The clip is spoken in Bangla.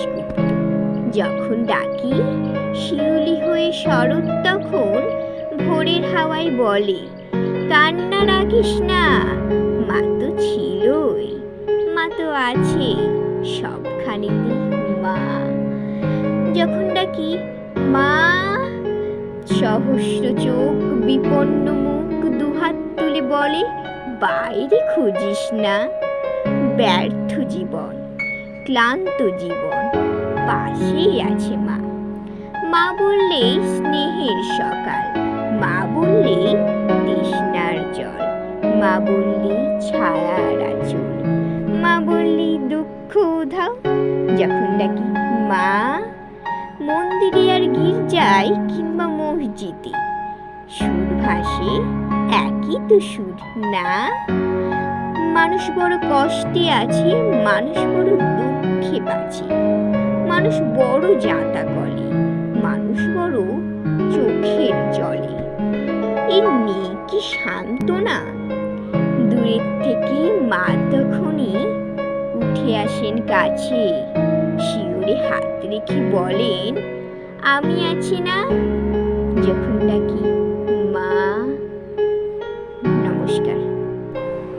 দাশগুপ্ত যখন ডাকি শিউলি হয়ে শরৎ তখন ভোরের হাওয়ায় বলে, কান্না রাখিস না, মা তো ছিলই, মা তো আছে সবখানেতে মা। যখন ডাকি, মা, সহস্র চোখ বিপন্ন মুখ দুহাত তুলে বলে, বাইরে খুঁজিস না, ব্যর্থ জীবন। ক্লান্ত জীবন। পাশেই আছে মা। মা বললে স্নেহের সকাল। মা বললে তৃষ্ণার জল। মা বললে ছায়ার আচল। মা বললে দুঃখ উধাও। যখন নাকি মা মন্দিরে আর গির্জায় কিংবা মসজিদে। সুর ভাসে একই তো সুর, না? মানুষ বড় কষ্টে আছে, মানুষ বড় দুঃখে বাঁচে। মানুষ বড় জাঁতা কলে, মানুষ বড় চোখের জলে। এই নেই কি শান্ত না দূরের থেকে মা তখনই উঠে আসেন কাছে। শিওরে হাত রেখে বলেন, আমি আছি না? যখন